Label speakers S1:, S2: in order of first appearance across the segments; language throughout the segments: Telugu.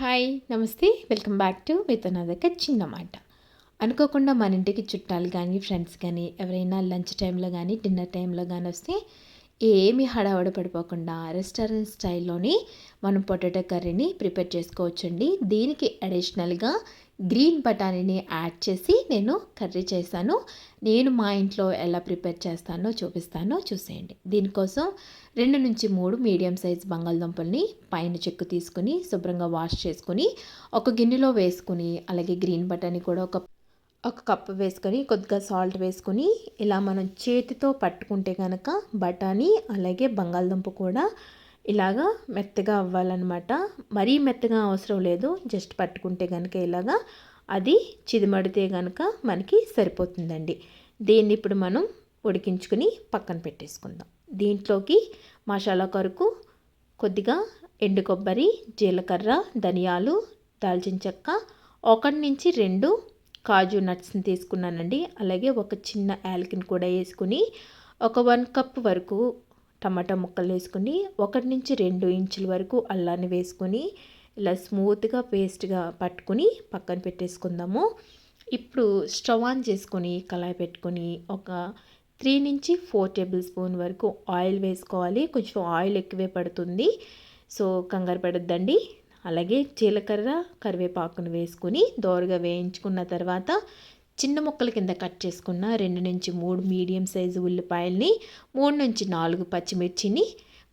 S1: హాయ్ నమస్తే. వెల్కమ్ బ్యాక్ టు విత్ నా చిన్న మాట. అనుకోకుండా మన ఇంటికి చుట్టాలు కానీ ఫ్రెండ్స్ కానీ ఎవరైనా లంచ్ టైంలో కానీ డిన్నర్ టైంలో కానీ వస్తే ఏమి హడావడ పడిపోకుండా రెస్టారెంట్ స్టైల్లోని మనం పొటాటో కర్రీని ప్రిపేర్ చేసుకోవచ్చండి. దీనికి అడిషనల్గా గ్రీన్ బఠానీని యాడ్ చేసి నేను కర్రీ చేశాను. నేను మా ఇంట్లో ఎలా ప్రిపేర్ చేస్తానో చూపిస్తానో. చూసేయండి. దీనికోసం రెండు నుంచి మూడు మీడియం సైజ్ బంగాళదుంపల్ని పైన చెక్కు తీసుకుని శుభ్రంగా వాష్ చేసుకుని ఒక గిన్నెలో వేసుకుని అలాగే గ్రీన్ బఠానీ కూడా ఒక ఒక కప్పు వేసుకొని కొద్దిగా సాల్ట్ వేసుకొని ఇలా మనం చేతితో పట్టుకుంటే కనుక బఠానీ అలాగే బంగాళదుంప కూడా ఇలాగా మెత్తగా అవ్వాలన్నమాట. మరీ మెత్తగా అవసరం లేదు. జస్ట్ పట్టుకుంటే కనుక ఇలాగా అది చిదిమడితే కనుక మనకి సరిపోతుందండి. దీన్ని ఇప్పుడు మనం ఉడికించుకుని పక్కన పెట్టేసుకుందాం. దీంట్లోకి మసాలా కొరకు కొద్దిగా ఎండు కొబ్బరి జీలకర్ర ధనియాలు దాల్చిన చెక్క ఒకటి నుంచి రెండు కాజు నట్స్ని తీసుకున్నానండి. అలాగే ఒక చిన్న యాలకిని కూడా వేసుకుని ఒక వన్ కప్ వరకు టమాటా ముక్కలు వేసుకుని ఒకటి నుంచి రెండు ఇంచుల వరకు అల్లాన్ని వేసుకొని ఇలా స్మూత్గా పేస్ట్గా పట్టుకుని పక్కన పెట్టేసుకుందాము. ఇప్పుడు స్టవ్ ఆన్ చేసుకొని కళాయి పెట్టుకొని ఒక త్రీ నుంచి ఫోర్ టేబుల్ స్పూన్ వరకు ఆయిల్ వేసుకోవాలి. కొంచెం ఆయిల్ ఎక్కువే పడుతుంది. సో కంగారు పడద్దండి. అలాగే జీలకర్ర కరివేపాకును వేసుకుని దోరగా వేయించుకున్న తర్వాత చిన్న ముక్కల కింద కట్ చేసుకున్న రెండు నుంచి మూడు మీడియం సైజు ఉల్లిపాయల్ని మూడు నుంచి నాలుగు పచ్చిమిర్చిని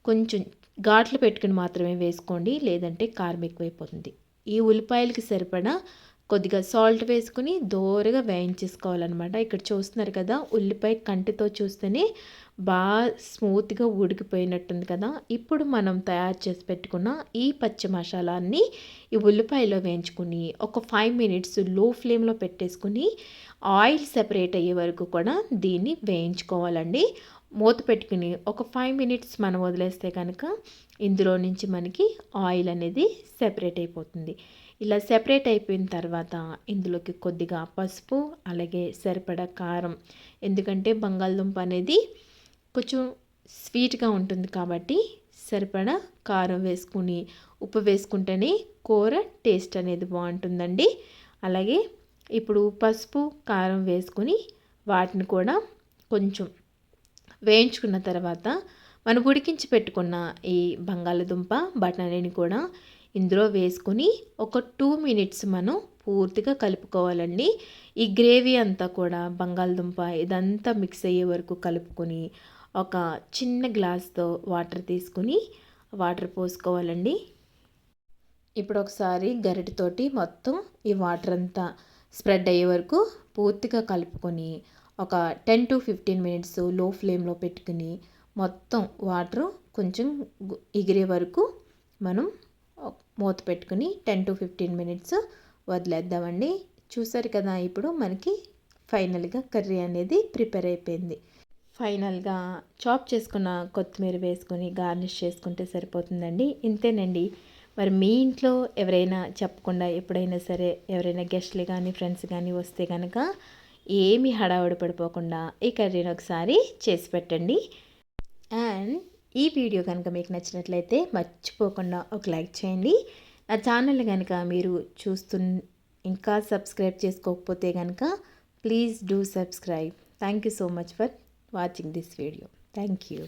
S1: కొంచెం ఘాట్లు పెట్టుకుని మాత్రమే వేసుకోండి లేదంటే కారం ఎక్కువైపోతుంది. ఈ ఉల్లిపాయలకి సరిపడా కొద్దిగా సాల్ట్ వేసుకుని దోరగా వేయించేసుకోవాలన్నమాట. ఇక్కడ చూస్తున్నారు కదా ఉల్లిపాయ కంటితో చూస్తేనే బాగా స్మూత్గా ఉడికిపోయినట్టుంది కదా. ఇప్పుడు మనం తయారు చేసి పెట్టుకున్న ఈ పచ్చి మసాలాన్ని ఈ ఉల్లిపాయలో వేయించుకుని ఒక ఫైవ్ మినిట్స్లో ఫ్లేమ్లో పెట్టేసుకుని ఆయిల్ సెపరేట్ అయ్యే వరకు కూడా దీన్ని వేయించుకోవాలండి. మూత పెట్టుకుని ఒక ఫైవ్ మినిట్స్ మనం వదిలేస్తే కనుక ఇందులో నుంచి మనకి ఆయిల్ అనేది సెపరేట్ అయిపోతుంది. ఇలా సెపరేట్ అయిపోయిన తర్వాత ఇందులోకి కొద్దిగా పసుపు అలాగే సరిపడా కారం ఎందుకంటే బంగాళదుంప అనేది కొంచెం స్వీట్గా ఉంటుంది కాబట్టి సరిపడా కారం వేసుకుని ఉప్పు వేసుకుంటేనే కూర టేస్ట్ అనేది బాగుంటుందండి. అలాగే ఇప్పుడు పసుపు కారం వేసుకుని వాటిని కూడా కొంచెం వేయించుకున్న తర్వాత మనం ఉడికించి పెట్టుకున్న ఈ బంగాళదుంప బఠానీని కూడా ఇందులో వేసుకొని ఒక టూ మినిట్స్ మనం పూర్తిగా కలుపుకోవాలండి. ఈ గ్రేవీ అంతా కూడా బంగాళదుంప ఇదంతా మిక్స్ అయ్యే వరకు కలుపుకొని ఒక చిన్న గ్లాస్తో వాటర్ తీసుకుని వాటర్ పోసుకోవాలండి. ఇప్పుడు ఒకసారి గరిటతోటి మొత్తం ఈ వాటర్ అంతా స్ప్రెడ్ అయ్యే వరకు పూర్తిగా కలుపుకొని ఒక టెన్ టు ఫిఫ్టీన్ మినిట్స్లో ఫ్లేమ్లో పెట్టుకుని మొత్తం వాటర్ కొంచెం ఎగిరే వరకు మనం మూత పెట్టుకుని టెన్ టు ఫిఫ్టీన్ మినిట్స్ వదిలేద్దామండి. చూసారు కదా ఇప్పుడు మనకి ఫైనల్గా కర్రీ అనేది ప్రిపేర్ అయిపోయింది. ఫైనల్గా చాప్ చేసుకున్న కొత్తిమీర వేసుకొని గార్నిష్ చేసుకుంటే సరిపోతుందండి. ఇంతేనండి. మరి మీ ఇంట్లో ఎవరైనా చెప్పకుండా ఎప్పుడైనా సరే ఎవరైనా గెస్ట్లు కానీ ఫ్రెండ్స్ కానీ వస్తే కనుక ఏమి హడావుడి పడిపోకుండా ఈ కర్రీని ఒకసారి చేసి పెట్టండి. అండ్ ఈ వీడియో కనుక మీకు నచ్చినట్లయితే మర్చిపోకుండా ఒక లైక్ చేయండి. నా ఛానల్ కనుక మీరు చూస్తు ఇంకా సబ్స్క్రైబ్ చేసుకోకపోతే కనుక please do subscribe. Thank you so much for watching this video. Thank you.